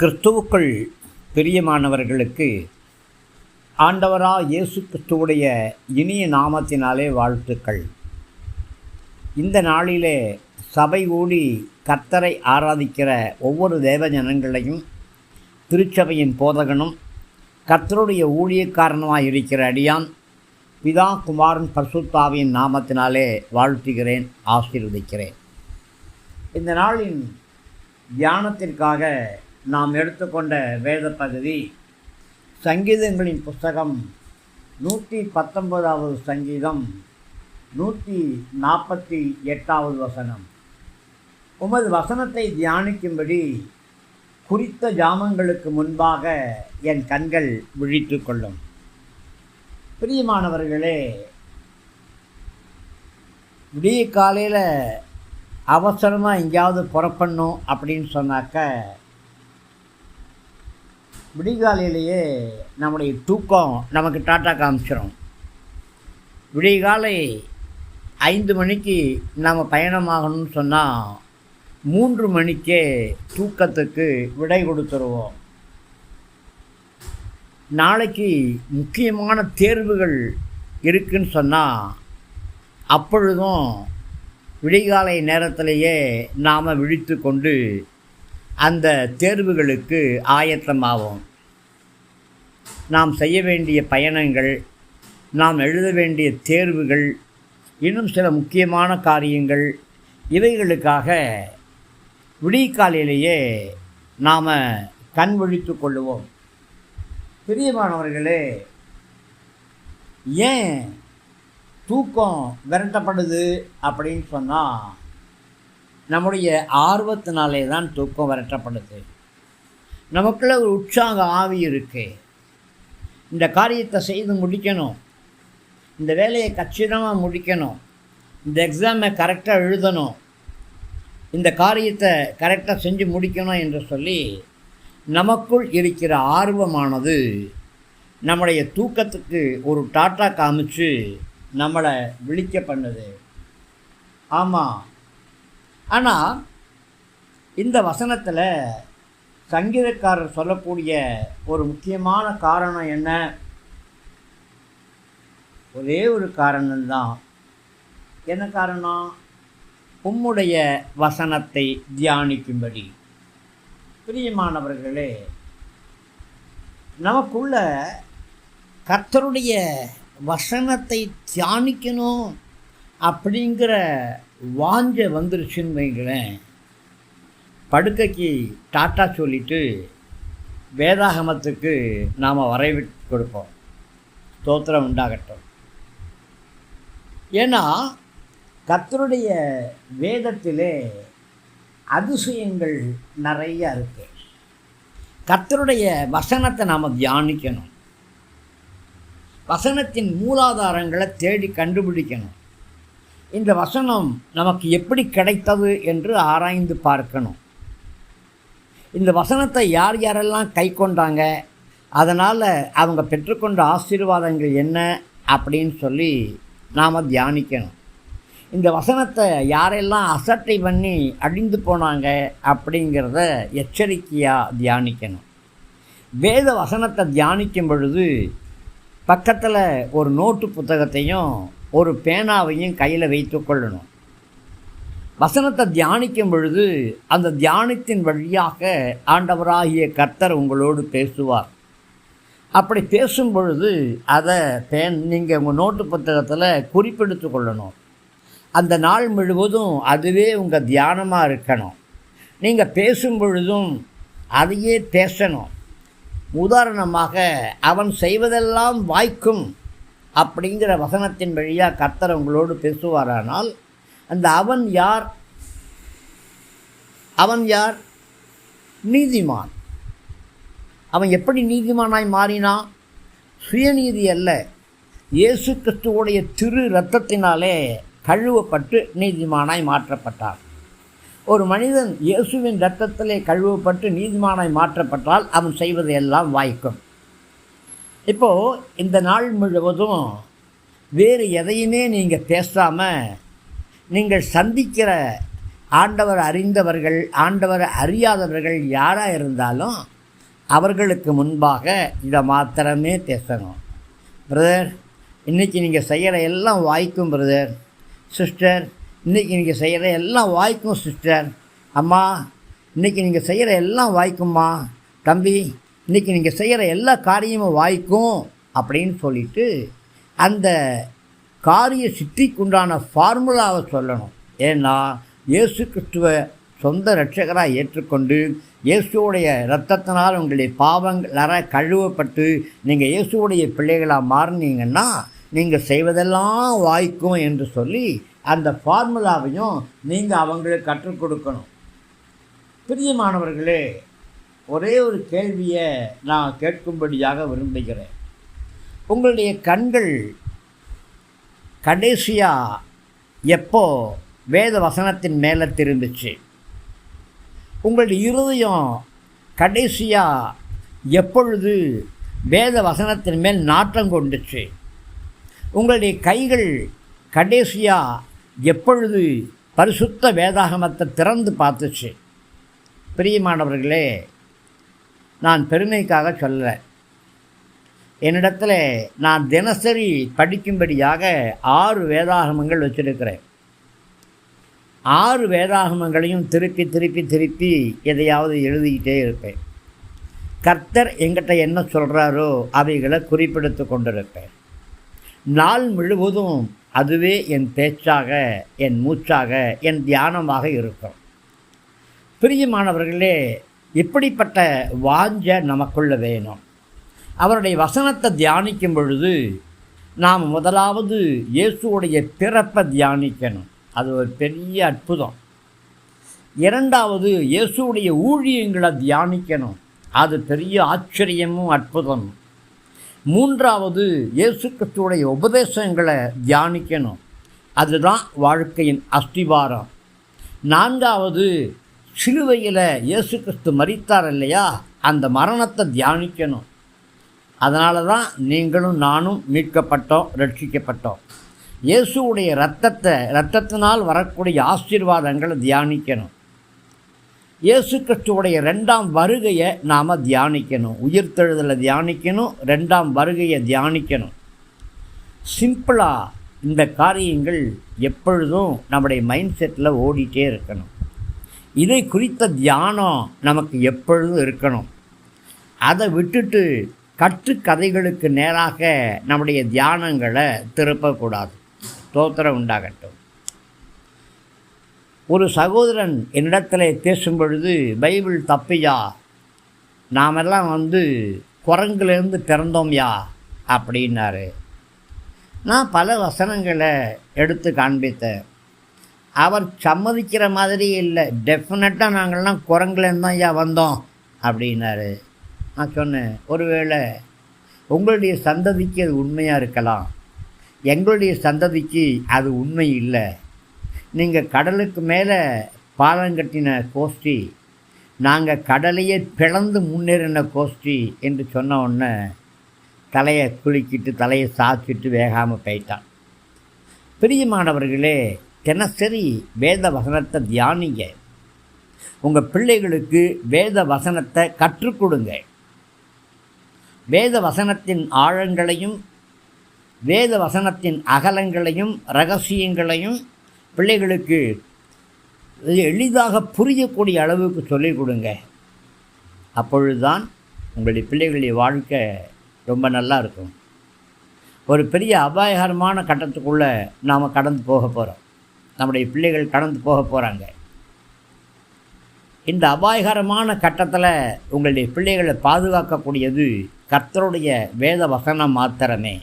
கிறிஸ்துவுக்குள் பிரியமானவர்களுக்கு ஆண்டவரா இயேசு கிறிஸ்துவுடைய இனிய நாமத்தினாலே வாழ்த்துக்கள். இந்த நாளிலே சபை கூடி கர்த்தரை ஆராதிக்கிற ஒவ்வொரு தேவ ஜனங்களையும் திருச்சபையின் போதகனும் கர்த்தருடைய ஊழியக்காரனமாக இருக்கிற அடியான் பிதா குமாரன் பர்சுத்தாவின் நாமத்தினாலே வாழ்த்துகிறேன் ஆசீர்வதிக்கிறேன். இந்த நாளின் தியானத்திற்காக நாம் எடுத்துக்கொண்ட வேத பகுதி சங்கீதங்களின் புஸ்தகம் நூற்றி பத்தொன்பதாவது சங்கீதம் நூற்றி நாற்பத்தி எட்டாவது வசனம். உமது வசனத்தை தியானிக்கும்படி குறித்த ஜாமங்களுக்கு முன்பாக என் கண்கள் விழித்து கொள்ளும். பிரியமானவர்களே விடிய காலையில் அவசரமாக எங்கேயாவது புறப்படணும் அப்படின்னு சொன்னாக்க விடிகாலையிலேயே நம்முடைய தூக்கம் நமக்கு டாட்டா காமிச்சிடும் விடிகாலை ஐந்து மணிக்கு நாம் பயணமாகணும்னு சொன்னால் மூன்று மணிக்கே தூக்கத்துக்கு விடை கொடுத்துருவோம். நாளைக்கு முக்கியமான தேர்வுகள் இருக்குன்னு சொன்னால் அப்பொழுதும் விடிகாலை நேரத்திலேயே நாம் விழித்து கொண்டு அந்த தேர்வுகளுக்கு ஆயத்தமாகும் நாம் செய்ய வேண்டிய பயணங்கள் நாம் எழுத வேண்டிய தேர்வுகள் இன்னும் சில முக்கியமான காரியங்கள் இவைகளுக்காக விடிகாலையிலேயே நாம் கண் விழித்து கொள்ளுவோம். பிரியமானவர்களே ஏன் தூக்கம் விரட்டப்படுது அப்படின்னு சொன்னால் நம்முடைய ஆர்வத்தினாலே தான் தூக்கம் விரட்டப்படுது. நமக்குள்ள ஒரு உற்சாக ஆவி இருக்கு. இந்த காரியத்தை செய்து முடிக்கணும். இந்த வேலையை கச்சிதமாக முடிக்கணும். இந்த எக்ஸாமை கரெக்டாக எழுதணும். இந்த காரியத்தை கரெக்டாக செஞ்சு முடிக்கணும் என்று சொல்லி நமக்குள் இருக்கிற ஆர்வமானது நம்முடைய தூக்கத்துக்கு ஒரு டாட்டா காமிச்சு நம்மளை விழிக்க பண்ணுது. ஆமாம் ஆனால் இந்த வசனத்தில் சங்கீதக்காரர் சொல்லக்கூடிய ஒரு முக்கியமான காரணம் என்ன? ஒரே ஒரு காரணம்தான். என்ன காரணம்? உம்முடைய வசனத்தை தியானிக்கும்படி. பிரியமானவர்களே நமக்குள்ள கர்த்தருடைய வசனத்தை தியானிக்கணும் அப்படிங்கிற வாஞ்ச வந்துருச்சுன்னு வைங்களேன். படுக்கைக்கு டாட்டா சொல்லிட்டு வேதாகமத்துக்கு நாம் வரைவி கொடுப்போம். ஸ்தோத்திரம் உண்டாகட்டும். ஏன்னா கத்தருடைய வேதத்திலே அதிசயங்கள் நிறைய இருக்கு. கத்தருடைய வசனத்தை நாம் தியானிக்கணும். வசனத்தின் மூலாதாரங்களை தேடி கண்டுபிடிக்கணும். இந்த வசனம் நமக்கு எப்படி கிடைத்தது என்று ஆராய்ந்து பார்க்கணும். இந்த வசனத்தை யார் யாரெல்லாம் கை கொண்டாங்க அதனால் அவங்க பெற்றுக்கொண்ட ஆசீர்வாதங்கள் என்ன அப்படின்னு சொல்லி நாம் தியானிக்கணும். இந்த வசனத்தை யாரெல்லாம் அசட்டை பண்ணி அழிந்து போனாங்க அப்படிங்கிறத எச்சரிக்கையாக தியானிக்கணும். வேத வசனத்தை தியானிக்கும் பொழுது பக்கத்தில் ஒரு நோட்டு புத்தகத்தையும் ஒரு பேனாவையும் கையில் வைத்து கொள்ளணும். வசனத்தை தியானிக்கும் பொழுது அந்த தியானத்தின் வழியாக ஆண்டவராகிய கர்த்தர் உங்களோடு பேசுவார். அப்படி பேசும் பொழுது அதை பேன் நீங்கள் உங்கள் நோட்டு புத்தகத்தில் குறிப்பெடுத்து கொள்ளணும். அந்த நாள் முழுவதும் அதுவே உங்கள் தியானமாக இருக்கணும். நீங்கள் பேசும் பொழுதும் அதையே பேசணும். உதாரணமாக அவன் செய்வதெல்லாம் வாய்க்கும். அப்படிங்கிற வசனத்தின் வழியாக கர்த்தர் உங்களோடு பேசுவாரானால் அந்த அவன் யார்? அவன் யார்? நீதிமான். அவன் எப்படி நீதிமானாய் மாறினான் சுயநீதி அல்ல. இயேசு கிறிஸ்துவோடைய திரு இரத்தத்தினாலே கழுவப்பட்டு நீதிமானாய் மாற்றப்பட்டான் ஒரு மனிதன் இயேசுவின் இரத்தத்திலே கழுவப்பட்டு நீதிமானாய் மாற்றப்பட்டால் அவன் செய்வது எல்லாம் வாய்க்கும். இப்போது இந்த நாள் முழுவதும் வேறு எதையுமே நீங்கள் பேசாமல் நீங்கள் சந்திக்கிற ஆண்டவர் அறிந்தவர்கள் ஆண்டவர் அறியாதவர்கள் யாராக இருந்தாலும் அவர்களுக்கு முன்பாக இதை மாத்திரமே பேசணும். பிரதர் இன்றைக்கி நீங்கள் செய்கிற எல்லாம் வாய்க்கும் பிரதர் சிஸ்டர் இன்றைக்கி நீங்கள் செய்கிற எல்லாம் வாய்க்கும் சிஸ்டர் அம்மா இன்றைக்கி நீங்கள் செய்கிற எல்லாம் வாய்க்கும்மா. தம்பி இன்றைக்கி நீங்கள் செய்கிற எல்லா காரியமும் வாய்க்கும் அப்படின்னு சொல்லிட்டு அந்த காரிய சித்திக்குண்டான ஃபார்முலாவை சொல்லணும். ஏன்னா இயேசு கிறிஸ்துவ சொந்த ரட்சகராக ஏற்றுக்கொண்டு இயேசுடைய இரத்தத்தினால் உங்களுடைய பாவங்கள் அற கழுவப்பட்டு நீங்கள் இயேசுடைய பிள்ளைகளாக மாறினீங்கன்னா நீங்கள் செய்வதெல்லாம் வாய்க்கும் என்று சொல்லி அந்த ஃபார்முலாவையும் நீங்கள் அவங்களுக்கு கற்றுக் கொடுக்கணும். பிரியமானவர்களே ஒரே ஒரு கேள்வியை நான் கேட்கும்படியாக விரும்புகிறேன். உங்களுடைய கண்கள் கடைசியாக எப்போ வேத வசனத்தின் மேலே திரும்பிச்சு? உங்களுடைய இருதயம் கடைசியாக எப்பொழுது வேத வசனத்தின் மேல் நாட்டம் கொண்டுச்சு? உங்களுடைய கைகள் கடைசியாக எப்பொழுது பரிசுத்த வேதாகமத்தை திறந்து பார்த்துச்சு? பிரியமானவர்களே நான் பெருமைக்காக சொல்லலை. என்னிடத்தில் நான் தினசரி படிக்கும்படியாக ஆறு வேதாகமங்கள் வச்சுருக்கிறேன். ஆறு வேதாகமங்களையும் திருப்பி திருப்பி திருப்பி எதையாவது எழுதிக்கிட்டே இருப்பேன். கர்த்தர் எங்கிட்ட என்ன சொல்கிறாரோ அவைகளை குறிப்பிடுத்து கொண்டிருப்பேன். நாள் முழுவதும் அதுவே என் பேச்சாக என் மூச்சாக என் தியானமாக இருக்கும். பிரியமானவர்களே இப்படிப்பட்ட வாஞ்ச நமக்குள்ள வேணும்? அவருடைய வசனத்தை தியானிக்கும் பொழுது நாம் முதலாவது இயேசுடைய பிறப்பை தியானிக்கணும். அது ஒரு பெரிய அற்புதம். இரண்டாவது இயேசுவுடைய ஊழியங்களை தியானிக்கணும். அது பெரிய ஆச்சரியமும் அற்புதம் மூன்றாவது இயேசு கிறிஸ்துடைய உபதேசங்களை தியானிக்கணும். அதுதான் வாழ்க்கையின் அஸ்திவாரம். நான்காவது சிலுவையில் இயேசு கிறிஸ்து மறித்தார் இல்லையா? அந்த மரணத்தை தியானிக்கணும். அதனால தான் நீங்களும் நானும் மீட்கப்பட்டோம் ரட்சிக்கப்பட்டோம். இயேசுவுடைய ரத்தத்தை ரத்தத்தினால் வரக்கூடிய ஆசீர்வாதங்களை தியானிக்கணும். இயேசு கிறிஸ்துவுடைய ரெண்டாம் வருகையை நாம் தியானிக்கணும். உயிர்த்தெழுதலை தியானிக்கணும் ரெண்டாம் வருகையை தியானிக்கணும். சிம்பிளாக இந்த காரியங்கள் எப்பொழுதும் நம்முடைய மைண்ட் செட்டில் ஓடிட்டே இருக்கணும். இதை குறித்த தியானம் நமக்கு எப்பொழுதும் இருக்கணும். அதை விட்டுட்டு கட்டுக்கதைகளுக்கு நேராக நம்முடைய தியானங்களை திருப்பக்கூடாது. தோத்திரம் உண்டாகட்டும். ஒரு சகோதரன் என்னிடத்தில் பேசும் பொழுது பைபிள் தப்பியா? நாமெல்லாம் வந்து குரங்குலேருந்து பிறந்தோம்யா? அப்படின்னாரு. நான் பல வசனங்களை எடுத்து காண்பித்தேன். அவர் சம்மதிக்கிற மாதிரி இல்லை. டெஃபினட்டாக நாங்கள்லாம் குரங்குலேருந்து தான் ஐயா வந்தோம் அப்படின்னாரு. நான் சொன்னேன் ஒருவேளை உங்களுடைய சந்ததிக்கு அது உண்மையாக இருக்கலாம். எங்களுடைய சந்ததிக்கு அது உண்மை இல்லை. நீங்கள் கடலுக்கு மேலே பாலம் கட்டின கோஷ்டி நாங்கள் கடலையே பிளந்து முன்னேறின கோஷ்டி என்று சொன்ன உடனே தலையை குலுக்கிட்டு தலையை சாச்சிட்டு வேகாமல் போயிட்டான். பிரியமானவர்களே தினசரி வேத வசனத்தை தியானிங்க. உங்கள் பிள்ளைகளுக்கு வேத வசனத்தை கற்றுக் கொடுங்க. வேத வசனத்தின் ஆழங்களையும் வேத வசனத்தின் அகலங்களையும் ரகசியங்களையும் பிள்ளைகளுக்கு எளிதாக புரியக்கூடிய அளவுக்கு சொல்லிக் கொடுங்க. அப்பொழுதுதான் உங்களுடைய பிள்ளைகளுடைய வாழ்க்கை ரொம்ப நல்லா இருக்கும். ஒரு பெரிய அபாயகரமான கட்டத்துக்குள்ளே நாம் கடந்து போக போகிறோம் நம்முடைய பிள்ளைகள் கடந்து போக போகிறாங்க இந்த அபாயகரமான கட்டத்தில் உங்களுடைய பிள்ளைகளை பாதுகாக்கக்கூடியது கர்த்தருடைய வேத வசனம் மாத்திரமே.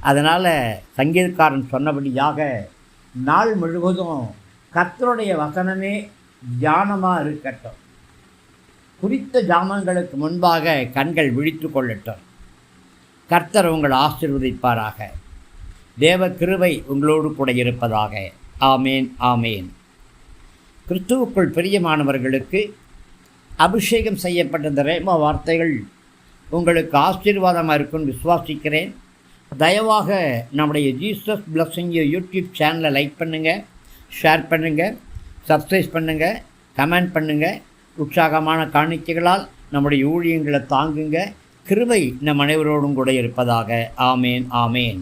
அதனால் சங்கீதக்காரன் சொன்னபடியாக நாள் முழுவதும் கர்த்தருடைய வசனமே தியானமாக இருக்கட்டும். குறித்த ஜாமங்களுக்கு முன்பாக கண்கள் விழித்து கொள்ளட்டும். கர்த்தர் உங்கள் ஆசிர்வதிப்பாராக. தேவ கிருவை உங்களோடு கூட இருப்பதாக. ஆமேன் ஆமேன். கிறிஸ்துவுக்குள் பிரியமானவர்களுக்கு அபிஷேகம் செய்யப்பட்ட இந்த ரேம வார்த்தைகள் உங்களுக்கு ஆசீர்வாதமாக இருக்கும்னு விசுவாசிக்கிறேன். தயவாக நம்முடைய ஜீசஸ் பிளஸ்ஸிங் யூடியூப் சேனலை லைக் பண்ணுங்கள் ஷேர் பண்ணுங்கள் சப்ஸ்கிரைப் பண்ணுங்கள் கமெண்ட் பண்ணுங்கள் உற்சாகமான காணிக்கைகளால் நம்முடைய ஊழியங்களை தாங்குங்க. கிருவை நம் அனைவரோடும் கூட இருப்பதாக. ஆமேன் ஆமேன்.